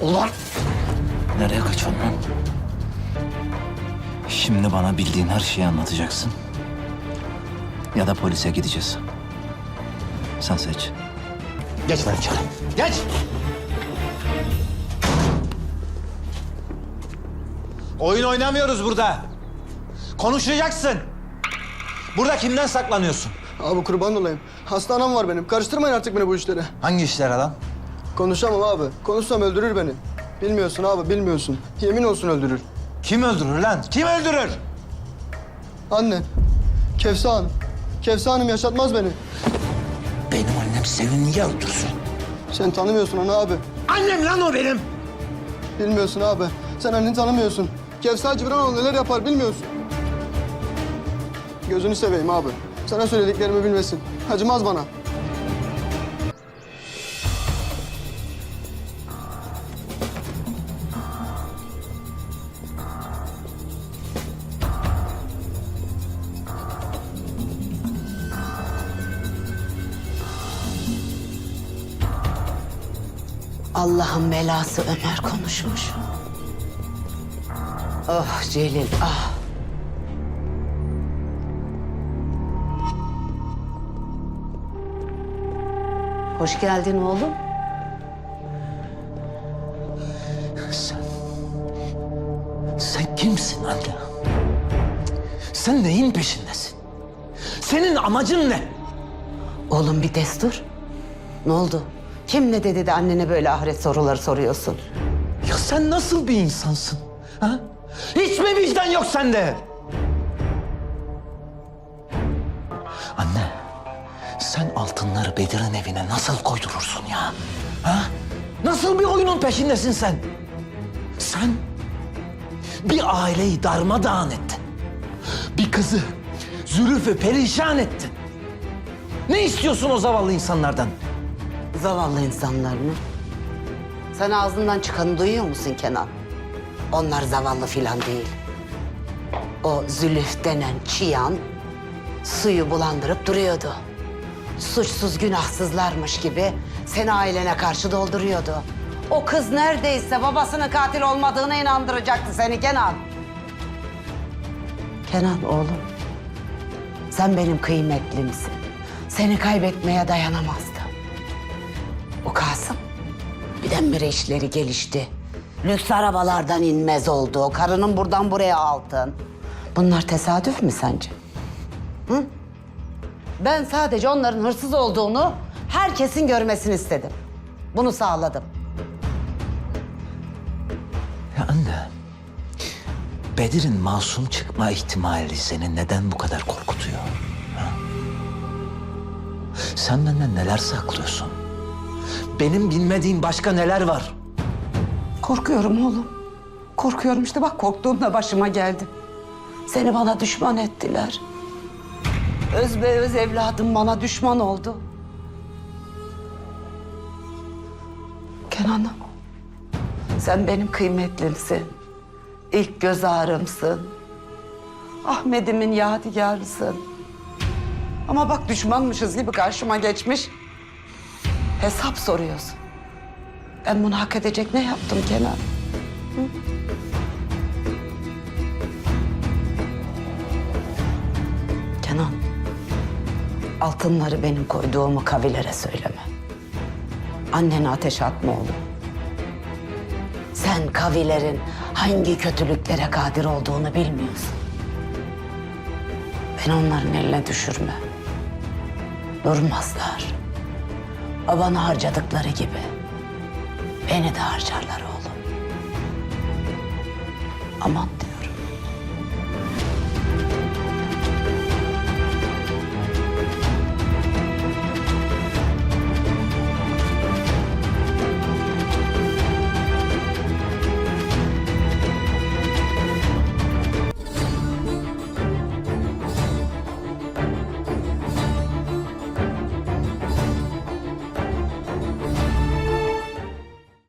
Ulan! Nereye kaçıyorsun lan? Şimdi bana bildiğin her şeyi anlatacaksın. Ya da polise gideceğiz. Sen seç. Geç lan içeri. Geç. Oyun oynamıyoruz burada. Konuşacaksın. Burada kimden saklanıyorsun? Abi kurban olayım. Hastanem var benim. Karıştırmayın artık beni bu işlere. Hangi işler adam? Konuşamam abi. Konuşsam öldürür beni. Bilmiyorsun abi, bilmiyorsun. Yemin olsun öldürür. Kim öldürür lan? Kim öldürür? Anne, Kevsa Hanım. Kevsa Hanım yaşatmaz beni. Benim annem seni niye öldürsün? Sen tanımıyorsun onu abi. Annem lan o benim. Bilmiyorsun abi. Sen anneni tanımıyorsun. Kevsa Cibranoğlu neler yapar bilmiyorsun. Gözünü seveyim abi. Sana söylediklerimi bilmesin. Acımaz bana. Allah'ın belası Ömer konuşmuş. Oh Celil ah. Hoş geldin oğlum. Sen... Sen kimsin anne? Sen neyin peşindesin? Senin amacın ne? Oğlum bir destur. Ne oldu? Kim ne dedi de annene böyle ahiret soruları soruyorsun? Ya sen nasıl bir insansın? Ha? Hiç mi vicdan yok sende? Anne, sen altınları Bedir'in evine nasıl koydurursun ya? Ha? Nasıl bir oyunun peşindesin sen? Sen bir aileyi darmadağın ettin. Bir kızı zülüfü perişan ettin. Ne istiyorsun o zavallı insanlardan? Zavallı insanlar mı? Sen ağzından çıkanı duyuyor musun Kenan? Onlar zavallı filan değil. O Zülüf denen çiyan suyu bulandırıp duruyordu. Suçsuz günahsızlarmış gibi seni ailene karşı dolduruyordu. O kız neredeyse babasının katil olmadığına inandıracaktı seni Kenan. Kenan oğlum. Sen benim kıymetlimsin. Seni kaybetmeye dayanamazdım. O Kasım birdenbire işleri gelişti. Lüks arabalardan inmez oldu. Karının buradan buraya altın. Bunlar tesadüf mü sence? Hı? Ben sadece onların hırsız olduğunu herkesin görmesini istedim. Bunu sağladım. Ya anne, Bedir'in masum çıkma ihtimali seni neden bu kadar korkutuyor? ha? Sen benden neler saklıyorsun? Benim bilmediğim başka neler var? Korkuyorum oğlum. Korkuyorum işte bak korktuğum da başıma geldi. Seni bana düşman ettiler. Öz be öz evladım bana düşman oldu. Kenan'ım. Sen benim kıymetlimsin. İlk göz ağrımsın. Ahmet'imin yadigarısın. Ama bak düşmanmışız gibi karşıma geçmiş. Hesap soruyorsun. Ben bunu hak edecek ne yaptım Kenan? Hı? Kenan, altınları benim koyduğumu kavilere söyleme. Annene ateş atma oğlum. Sen kavilerin hangi kötülüklere kadir olduğunu bilmiyorsun. Ben onların eline düşürme. Durmazlar. Babanı harcadıkları gibi beni de harcarlar oğlum. Aman